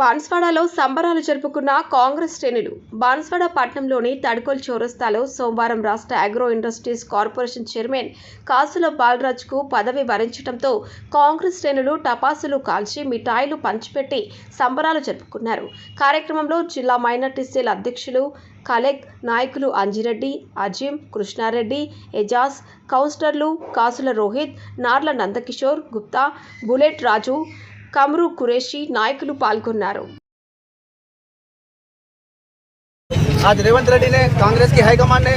బాన్స్వాడలో సంబరాలు జరుపుకున్న కాంగ్రెస్ శ్రేణులు. బాన్స్వాడ పట్టణంలోని తడ్కోల్ చౌరస్తాలో సోమవారం రాష్ట్ర అగ్రో ఇండస్ట్రీస్ కార్పొరేషన్ చైర్మన్ కాసుల బాలరాజ్కు పదవి వరించడంతో కాంగ్రెస్ శ్రేణులు టపాసులు కాల్చి మిఠాయిలు పంచిపెట్టి సంబరాలు జరుపుకున్నారు. కార్యక్రమంలో జిల్లా మైనార్టీ సెల్ అధ్యక్షులు కలెక్ నాయకులు అంజిరెడ్డి అజీం కృష్ణారెడ్డి ఎజాజ్ కౌన్సిలర్లు కాసుల రోహిత్ నార్ల నందకిషోర్ గుప్తా బుల్లెట్ రాజు కమ్రు కురేషి నాయకులు పాల్గొన్నారు आज रेवंत रेड्डी ने कांग्रेस की हाईकमान ने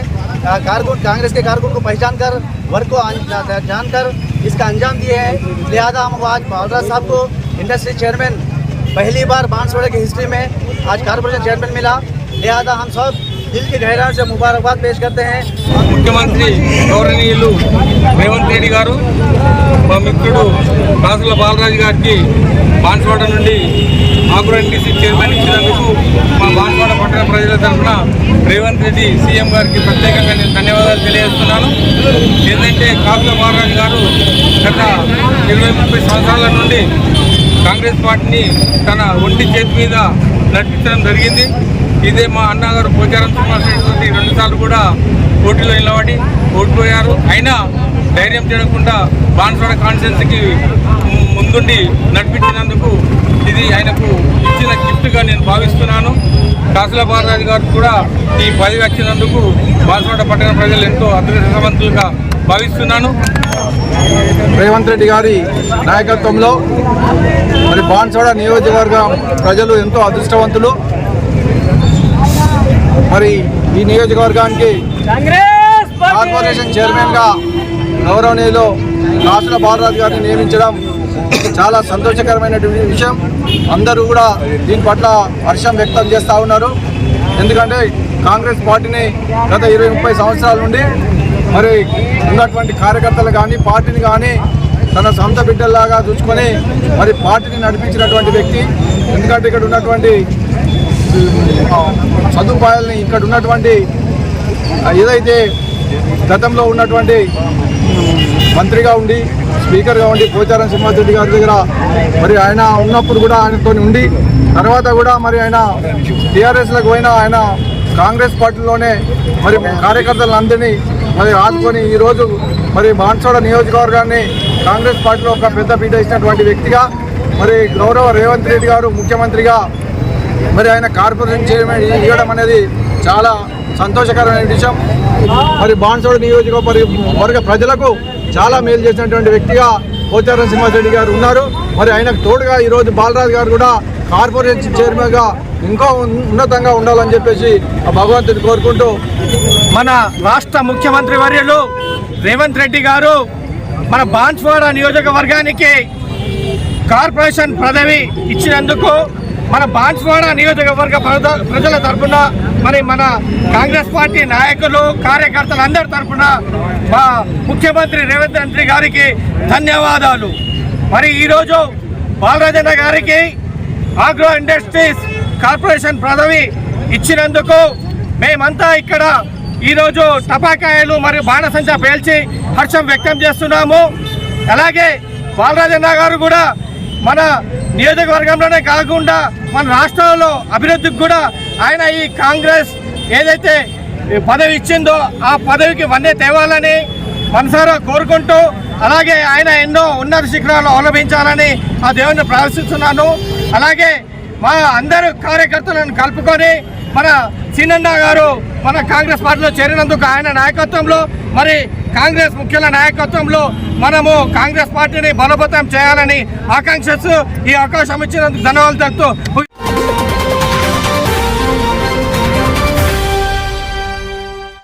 आ, कारकुन कांग्रेस के कारकुन को पहचान कर वर्ग को अन- जानकर इसका अंजाम दिए हैं लिहाजा हम आज बालराज साहब को इंडस्ट्री चेयरमैन पहली बार बांसवाड़े की हिस्ट्री में आज कारपोरेशन चेयरमैन मिला लिहाजा हम सब दिल की गहराई से मुबारकबाद पेश करते हैं ముఖ్యమంత్రి గౌరవనీయులు రేవంత్ రెడ్డి గారు మా మిత్రుడు కాసుల బాలరాజు గారికి బాన్స్వాడ నుండి మాకు ఎన్టీసీ చైర్మన్ ఇచ్చినందుకు మా బాన్స్వాడ పట్టణ ప్రజల తరఫున రేవంత్ రెడ్డి సీఎం గారికి ప్రత్యేకంగా నేను ధన్యవాదాలు తెలియజేస్తున్నాను. ఏంటంటే కాసుల బాలరాజు గారు గత ఇరవై ముప్పై సంవత్సరాల నుండి కాంగ్రెస్ పార్టీని తన ఒంటి చేతి మీద నడిపించడం జరిగింది. ఇదే మా అన్నగారు పోచారం శ్రీనివాసరెడ్డి తోటి రెండుసార్లు కూడా పోటీలో నిలబడి ఓడిపోయారు. అయినా ధైర్యం చేయకుండా బాన్స్వాడ కాన్స్టిట్యున్సీకి ముందుండి నడిపించినందుకు ఇది ఆయనకు ఇచ్చిన గిఫ్ట్గా నేను భావిస్తున్నాను. కాసుల బాలరాజు గారు కూడా ఈ పదవి వచ్చినందుకు బాన్స్వాడ పట్టణ ప్రజలు ఎంతో అదృష్టవంతులుగా భావిస్తున్నాను. రేవంత్ రెడ్డి గారి నాయకత్వంలో మరి బాన్సవాడ నియోజకవర్గం ప్రజలు ఎంతో అదృష్టవంతులు. మరి ఈ నియోజకవర్గానికి కార్పొరేషన్ చైర్మన్గా గౌరవనీయులు కాసుల బాలరాజు గారిని నియమించడం చాలా సంతోషకరమైనటువంటి విషయం. అందరూ కూడా దీని పట్ల హర్షం వ్యక్తం చేస్తూ ఉన్నారు. ఎందుకంటే కాంగ్రెస్ పార్టీని గత ఇరవై ముప్పై సంవత్సరాల నుండి మరి ఉన్నటువంటి కార్యకర్తలు కానీ పార్టీని కానీ తన సొంత బిడ్డల్లాగా చూసుకొని మరి పార్టీని నడిపించినటువంటి వ్యక్తి. ఎందుకంటే ఇక్కడ ఉన్నటువంటి సదుపాయాలని ఇక్కడ ఉన్నటువంటి ఏదైతే గతంలో ఉన్నటువంటి మంత్రిగా ఉండి స్పీకర్గా ఉండి పోచారం సింహారెడ్డి గారి దగ్గర మరి ఆయన ఉన్నప్పుడు కూడా ఆయనతో ఉండి తర్వాత కూడా మరి ఆయన టీఆర్ఎస్లకు పోయినా ఆయన కాంగ్రెస్ పార్టీలోనే మరి కార్యకర్తలందరినీ మరి ఆదుకొని ఈరోజు మరి బాన్సోడ నియోజకవర్గాన్ని కాంగ్రెస్ పార్టీలో ఒక పెద్ద పీట ఇచ్చినటువంటి వ్యక్తిగా మరి గౌరవ రేవంత్ రెడ్డి గారు ముఖ్యమంత్రిగా మరి ఆయన కార్పొరేషన్ చైర్మన్ ఇవ్వడం అనేది చాలా సంతోషకరమైన విషయం. మరి బాన్సోడ నియోజకవర్గ వర్గ ప్రజలకు చాలా మేలు చేసినటువంటి వ్యక్తిగా పోచారం సింహారెడ్డి గారు ఉన్నారు. మరి ఆయనకు తోడుగా ఈరోజు బాలరాజు గారు కూడా కార్పొరేషన్ చైర్మన్గా ఇంకా ఉన్- ఉన్నతంగా ఉండాలని చెప్పేసి ఆ భగవంతుని కోరుకుంటూ మన రాష్ట్ర ముఖ్యమంత్రి వర్యులు రేవంత్ రెడ్డి గారు మన బాన్స్వాడ నియోజకవర్గానికి కార్పొరేషన్ పదవి ఇచ్చినందుకు మన బాన్స్వాడ నియోజకవర్గ ప్రజ- ప్రజల తరఫున మరి మన కాంగ్రెస్ పార్టీ నాయకులు కార్యకర్తలు అందరి తరఫున మా ముఖ్యమంత్రి రేవంత్ రెడ్డి గారికి ధన్యవాదాలు. మరి ఈరోజు బాలరాజన్న గారికి ఆగ్రో ఇండస్ట్రీస్ కార్పొరేషన్ పదవి ఇచ్చినందుకు మేమంతా ఇక్కడ ఈరోజు టపాకాయలు మరియు బాణసంచా పేల్చి హర్షం వ్యక్తం చేస్తున్నాము. అలాగే బాలరాజన్న గారు కూడా మన నియోజకవర్గంలోనే కాకుండా మన రాష్ట్రంలో అభివృద్ధికి కూడా ఆయన ఈ కాంగ్రెస్ ఏదైతే పదవి ఇచ్చిందో ఆ పదవికి వన్నే తేవాలని మనసారా కోరుకుంటూ అలాగే ఆయన ఎన్నో ఉన్నత శిఖరాలు అవలంబించాలని ఆ దేవుణ్ణి ప్రార్థిస్తున్నాను. అలాగే మా అందరు కార్యకర్తలను కలుపుకొని మన సీనన్న గారు మన కాంగ్రెస్ పార్టీలో చేరినందుకు ఆయన నాయకత్వంలో మరి కాంగ్రెస్ ముఖ్యుల నాయకత్వంలో మనము కాంగ్రెస్ పార్టీని బలోపేతం చేయాలని ఆకాంక్షిస్తూ ఈ అవకాశం ఇచ్చినందుకు ధన్యవాదాలు తెలుపుతూ